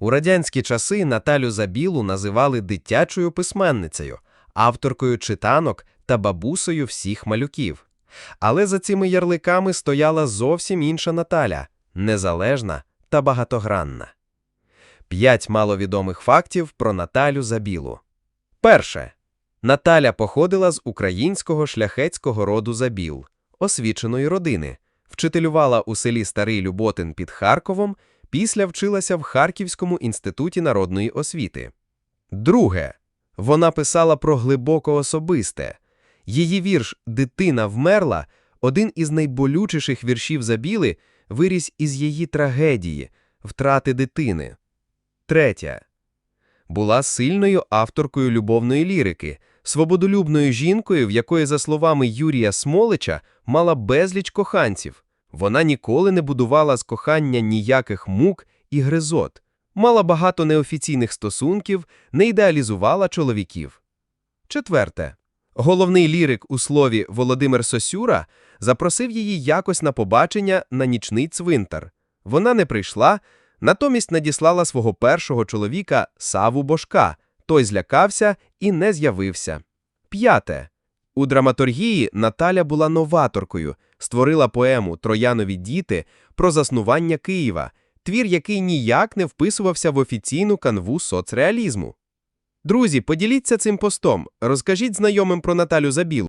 У радянські часи Наталю Забілу називали дитячою письменницею, авторкою читанок та бабусею всіх малюків. Але за цими ярликами стояла зовсім інша Наталя – незалежна та багатогранна. П'ять маловідомих фактів про Наталю Забілу. Перше. Наталя походила з українського шляхетського роду Забіл, освіченої родини, вчителювала у селі Старий Люботин під Харковом, після вчилася в Харківському інституті народної освіти. Друге. Вона писала про глибоко особисте. Її вірш «Дитина вмерла» один із найболючіших віршів Забіли, виріс із її трагедії – втрати дитини. Третє. Була сильною авторкою любовної лірики, свободолюбною жінкою, в якої, за словами Юрія Смолича, мала безліч коханців. Вона ніколи не будувала з кохання ніяких мук і гризот, мала багато неофіційних стосунків, не ідеалізувала чоловіків. Четверте. Головний лірик у слові Володимир Сосюра запросив її якось на побачення на нічний цвинтар. Вона не прийшла, натомість надіслала свого першого чоловіка Саву Бошка. Той злякався і не з'явився. П'яте. У драматургії Наталя була новаторкою, створила поему Троянові діти про заснування Києва, твір, який ніяк не вписувався в офіційну канву соцреалізму. Друзі, поділіться цим постом, розкажіть знайомим про Наталю Забілу.